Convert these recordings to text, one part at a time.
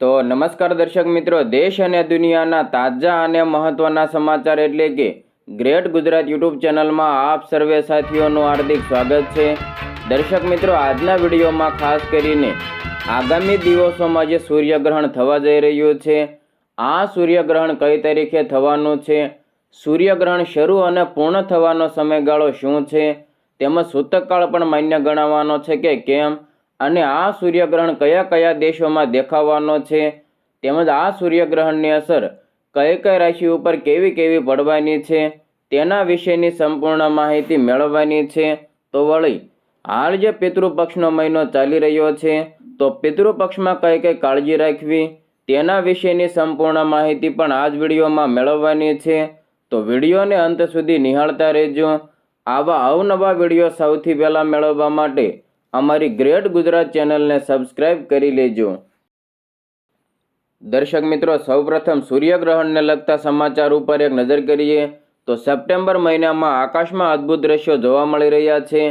તો નમસ્કાર દર્શક મિત્રો, દેશ અને દુનિયાના તાજા અને મહત્વના સમાચાર એટલે કે ગ્રેટ ગુજરાત યુટ્યુબ ચેનલમાં આપ સર્વે સાથીઓનું હાર્દિક સ્વાગત છે. દર્શક મિત્રો, આજના વિડીયોમાં ખાસ કરીને આગામી દિવસોમાં જે સૂર્યગ્રહણ થવા જઈ રહ્યું છે, આ સૂર્યગ્રહણ કઈ તારીખે થવાનું છે, સૂર્યગ્રહણ શરૂ અને પૂર્ણ થવાનો સમયગાળો શું છે, તેમજ સૂતકકાળ પણ માન્ય ગણાવવાનો છે કે કેમ અને આ સૂર્યગ્રહણ કયા કયા દેશોમાં દેખાવાનો છે? તેમજ આ સૂર્યગ્રહણની અસર કઈ કઈ રાશિ ઉપર કેવી કેવી પડવાની છે? તેના વિશેની સંપૂર્ણ માહિતી મેળવવાની છે. તો વળી, હાલ જે પિતૃપક્ષનો મહિનો ચાલી રહ્યો છે, તો પિતૃપક્ષમાં કઈ કઈ કાળજી રાખવી? તેના વિશેની સંપૂર્ણ માહિતી પણ આ જ વિડીયોમાં મેળવવાની છે. તો વિડીયોને અંત સુધી નિહાળતા રહેજો. આવા અવનવા વીડિયો સૌથી પહેલાં મેળવવા માટે અમારી ગ્રેટ ગુજરાત ચેનલને સબસ્ક્રાઇબ કરી લેજો. દર્શક મિત્રો, સૌપ્રથમ સૂર્યગ્રહણને લગતા સમાચાર ઉપર એક નજર કરીએ તો સપ્ટેમ્બર મહિનામાં આકાશમાં અદ્ભુત દ્રશ્યો જોવા મળી રહ્યા છે.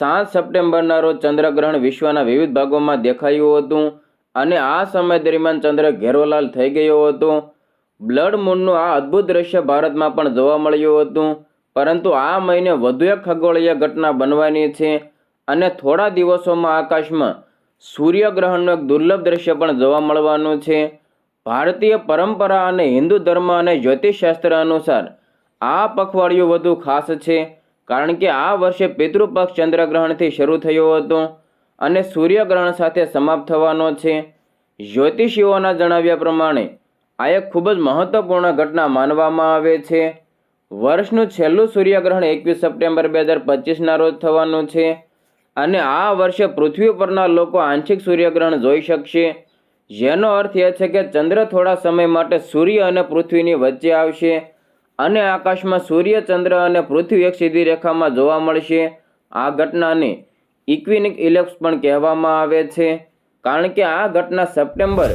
સાત સપ્ટેમ્બરના રોજ ચંદ્રગ્રહણ વિશ્વના વિવિધ ભાગોમાં દેખાયું હતું અને આ સમય દરમિયાન ચંદ્ર ઘેરોલાલ થઈ ગયો હતો. બ્લડ મૂનનું આ અદ્ભુત દ્રશ્ય ભારતમાં પણ જોવા મળ્યું હતું, પરંતુ આ મહિને વધુ એક ખગોળીય ઘટના બનવાની છે. અને થોડા દિવસોમાં આકાશમાં સૂર્યગ્રહણનું એક દુર્લભ દ્રશ્ય પણ જોવા મળવાનું છે. ભારતીય પરંપરા અને હિન્દુ ધર્મ અને જ્યોતિષશાસ્ત્ર અનુસાર આ પખવાડિયું વધુ ખાસ છે, કારણ કે આ વર્ષે પિતૃપક્ષ ચંદ્રગ્રહણથી શરૂ થયો હતો અને સૂર્યગ્રહણ સાથે સમાપ્ત થવાનો છે. જ્યોતિષીઓના જણાવ્યા પ્રમાણે, આ એક ખૂબ જ મહત્વપૂર્ણ ઘટના માનવામાં આવે છે. વર્ષનું છેલ્લું સૂર્યગ્રહણ એકવીસ સપ્ટેમ્બર બે હજાર પચીસના રોજ થવાનું છે. અને આ વર્ષે પૃથ્વી પરના લોકો આંશિક સૂર્યગ્રહણ જોઈ શકશે. જેનો અર્થ એ છે કે ચંદ્ર થોડા સમય માટે સૂર્ય અને પૃથ્વીની વચ્ચે આવશે અને આકાશમાં સૂર્ય, ચંદ્ર અને પૃથ્વી એક સીધી રેખામાં જોવા મળશે. આ ઘટનાને ઇક્વિનિક ઇલેપ્સ પણ કહેવામાં આવે છે. કારણ કે આ ઘટના સપ્ટેમ્બર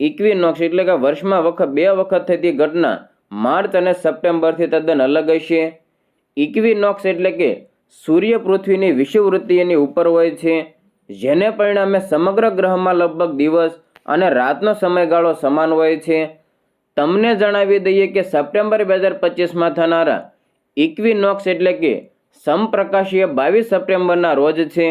ઇક્વિનોક્સ એટલે કે વર્ષમાં વખત, બે વખત થતી ઘટના માર્ચ અને સપ્ટેમ્બરથી તદ્દન અલગ હશે. ઇક્વિનોક્સ એટલે કે સૂર્ય પૃથ્વીની વિષુવવૃત્તિની ઉપર હોય છે, જેને પરિણામે સમગ્ર ગ્રહમાં લગભગ દિવસ અને રાતનો સમયગાળો સમાન હોય છે. તમને જણાવી દઈએ કે સપ્ટેમ્બર બે હજાર પચીસમાં થનારા ઇક્વિનોક્સ એટલે કે સમપ્રકાશીય બાવીસ સપ્ટેમ્બરના રોજ છે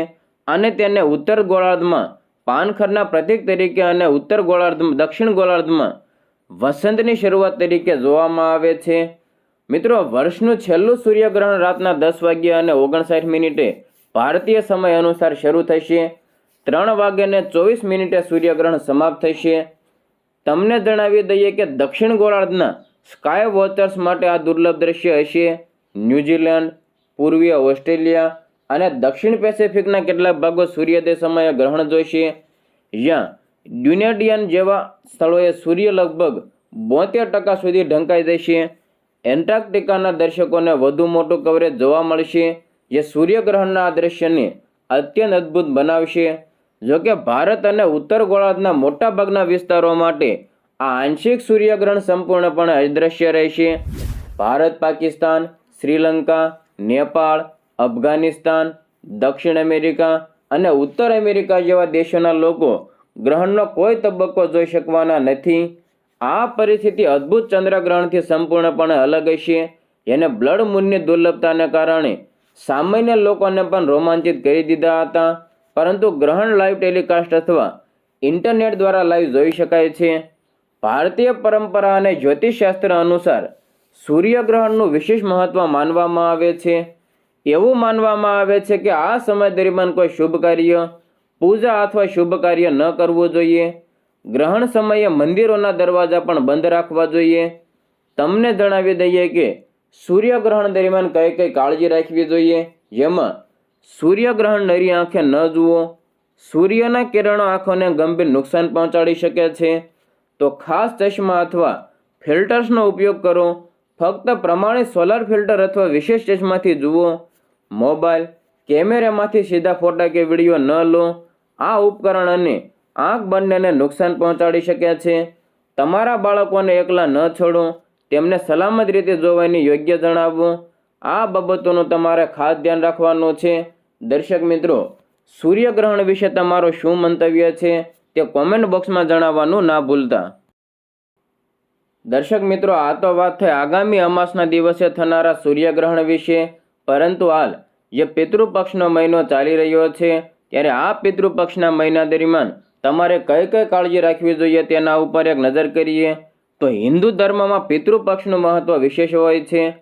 અને તેને ઉત્તર ગોળાર્ધમાં પાનખરના પ્રતીક તરીકે અને ઉત્તર ગોળાર્ધ દક્ષિણ ગોળાર્ધમાં વસંતની શરૂઆત તરીકે જોવામાં આવે છે. મિત્રો, વર્ષનું છેલ્લું સૂર્યગ્રહણ રાતના દસ વાગ્યા અને ઓગણસાઠ મિનિટે ભારતીય સમય અનુસાર શરૂ થશે. ત્રણ વાગ્યાને ચોવીસ મિનિટે સૂર્યગ્રહણ સમાપ્ત થશે. તમને જણાવી દઈએ કે દક્ષિણ ગોળાર્ધના સ્કાય વોચર્સ માટે આ દુર્લભ દ્રશ્ય હશે. ન્યૂઝીલેન્ડ, પૂર્વીય ઓસ્ટ્રેલિયા અને દક્ષિણ પેસિફિકના કેટલાક ભાગો સૂર્યોદય સમયે ગ્રહણ જોઈશે જ્યાં ડ્યુનેડિયન જેવા સ્થળોએ સૂર્ય લગભગ બોતેર ટકા સુધી ઢંકાઈ જશે. એન્ટાર્કટિકાના દર્શકોને વધુ મોટું કવરેજ જોવા મળશે, જે સૂર્યગ્રહણના દ્રશ્યને અત્યંત અદ્ભુત બનાવશે. જોકે ભારત અને ઉત્તર ગોળાર્ધના મોટાભાગના વિસ્તારો માટે આ આંશિક સૂર્યગ્રહણ સંપૂર્ણપણે અદૃશ્ય રહેશે. ભારત, પાકિસ્તાન, શ્રીલંકા, નેપાળ, અફઘાનિસ્તાન, દક્ષિણ અમેરિકા અને ઉત્તર અમેરિકા જેવા દેશોના લોકો ગ્રહણનો કોઈ તબક્કો જોઈ શકવાના નથી. આ પરિસ્થિતિ અદ્ભુત ચંદ્રગ્રહણથી સંપૂર્ણપણે અલગ હશે. જેને બ્લડ મૂનની દુર્લભતાને કારણે સામાન્ય લોકોને પણ રોમાંચિત કરી દીધા હતા. પરંતુ ગ્રહણ લાઈવ ટેલિકાસ્ટ અથવા ઇન્ટરનેટ દ્વારા લાઈવ જોઈ શકાય છે. ભારતીય પરંપરા અને જ્યોતિષશાસ્ત્ર અનુસાર સૂર્યગ્રહણનું વિશેષ મહત્વ માનવામાં આવે છે. એવું માનવામાં આવે છે કે આ સમય દરમિયાન કોઈ શુભ કાર્ય, પૂજા અથવા શુભ કાર્ય ન કરવું જોઈએ. ગ્રહણ સમયે મંદિરોના દરવાજા પણ બંધ રાખવા જોઈએ. તમને જણાવી દઈએ કે સૂર્યગ્રહણ દરમિયાન કઈ કઈ કાળજી રાખવી જોઈએ? જેમાં સૂર્યગ્રહણ નરી આંખે ન જુઓ. સૂર્યના કિરણો આંખોને ગંભીર નુકસાન પહોંચાડી શકે છે. તો ખાસ ચશ્મા અથવા ફિલ્ટર્સનો ઉપયોગ કરો. ફક્ત પ્રમાણિત સોલાર ફિલ્ટર અથવા વિશેષ ચશ્માથી જુઓ. મોબાઈલ, કેમેરામાંથી સીધા ફોટા કે વીડિયો ન લો. આ ઉપકરણ અને આંખ બંનેને નુકસાન પહોંચાડી શક્યા છે. તમારા બાળકોને એકલા ન છોડો. તેમને સલામત રીતે જોવાની યોગ્ય જણાવવું આ બાબતોનું તમારે ખાસ ધ્યાન રાખવાનું છે. દર્શક મિત્રો, સૂર્યગ્રહણ વિશે તમારો શું મંતવ્ય છે તે કોમેન્ટ બોક્સમાં જણાવવાનું ના ભૂલતા. દર્શક મિત્રો, આ તો વાત થઈ આગામી અમાસના દિવસે થનારા સૂર્યગ્રહણ વિશે. પરંતુ હાલ, જે પિતૃપક્ષનો મહિનો ચાલી રહ્યો છે, ત્યારે આ પિતૃપક્ષના મહિના દરમિયાન તમારે કઈ કઈ કાળજી રાખવી જોઈએ તેના ઉપર એક નજર કરીએ. તો હિન્દુ ધર્મમાં પિતૃપક્ષનું મહત્વ વિશેષ હોય છે.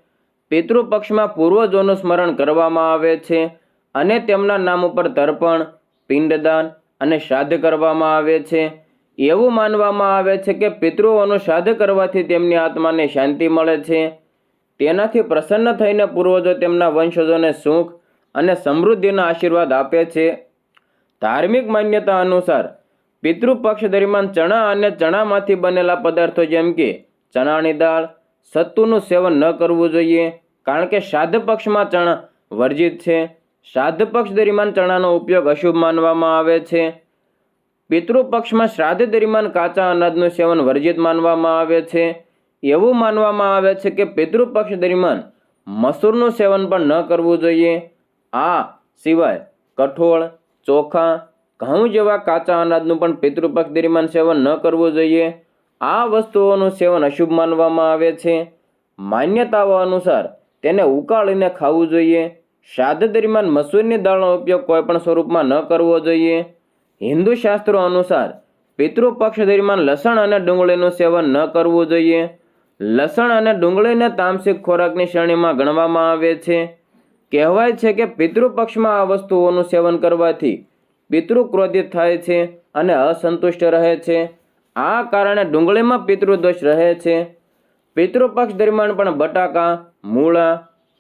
પિતૃપક્ષમાં પૂર્વજોનું સ્મરણ કરવામાં આવે છે અને તેમના નામ ઉપર તર્પણ, પિંડદાન અને શ્રાદ્ધ કરવામાં આવે છે. એવું માનવામાં આવે છે કે પિતૃઓનું શ્રાદ્ધ કરવાથી તેમની આત્માને શાંતિ મળે છે. તેનાથી પ્રસન્ન થઈને પૂર્વજો તેમના વંશજોને સુખ અને સમૃદ્ધિના આશીર્વાદ આપે છે. ધાર્મિક માન્યતા અનુસાર પિતૃપક્ષ દરમિયાન ચણા અને ચણામાંથી બનેલા પદાર્થો જેમ કે ચણાની દાળ, સત્તુનું સેવન ન કરવું જોઈએ, કારણ કે શ્રાદ્ધ પક્ષમાં ચણા વર્જિત છે. શ્રાદ્ધ પક્ષ દરમિયાન ચણાનો ઉપયોગ અશુભ માનવામાં આવે છે. પિતૃપક્ષમાં શ્રાદ્ધ દરમિયાન કાચા અનાજનું સેવન વર્જિત માનવામાં આવે છે. એવું માનવામાં આવે છે કે પિતૃપક્ષ દરમિયાન મસૂરનું સેવન પણ ન કરવું જોઈએ. આ સિવાય કઠોળ, ચોખા ઘઉં જેવા કાચા અનાજનું પણ પિતૃપક્ષ દરમિયાન સેવન ન કરવું જોઈએ. આ વસ્તુઓનું સેવન અશુભ માનવામાં આવે છે. માન્યતાઓ અનુસાર તેને ઉકાળીને ખાવું જોઈએ. શ્રાદ્ધ દરમિયાન મસૂરની દાળનો ઉપયોગ કોઈપણ સ્વરૂપમાં ન કરવો જોઈએ. હિન્દુ શાસ્ત્રો અનુસાર પિતૃપક્ષ દરમિયાન લસણ અને ડુંગળીનું સેવન ન કરવું જોઈએ. લસણ અને ડુંગળીને તામસિક ખોરાકની શ્રેણીમાં ગણવામાં આવે છે. કહેવાય છે કે પિતૃપક્ષમાં આ વસ્તુઓનું સેવન કરવાથી પિતૃ ક્રોધિત થાય છે અને અસંતુષ્ટ રહે છે. આ કારણે ડુંગળીમાં પિતૃદોષ રહે છે. પિતૃપક્ષ દરમિયાન પણ બટાકા, મૂળા,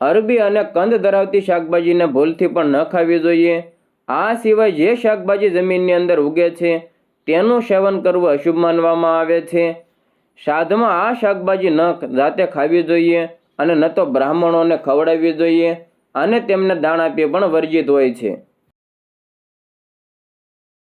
અરબી અને કંદ ધરાવતી શાકભાજીને ભૂલથી પણ ન ખાવી જોઈએ. આ સિવાય જે શાકભાજી જમીનની અંદર ઉગે છે, તેનું સેવન કરવું અશુભ માનવામાં આવે છે. શ્રાદ્ધમાં આ શાકભાજી ન જાતે ખાવી જોઈએ અને ન તો બ્રાહ્મણોને ખવડાવવી જોઈએ અને તેમને દાણ આપી પણ વર્જિત હોય છે.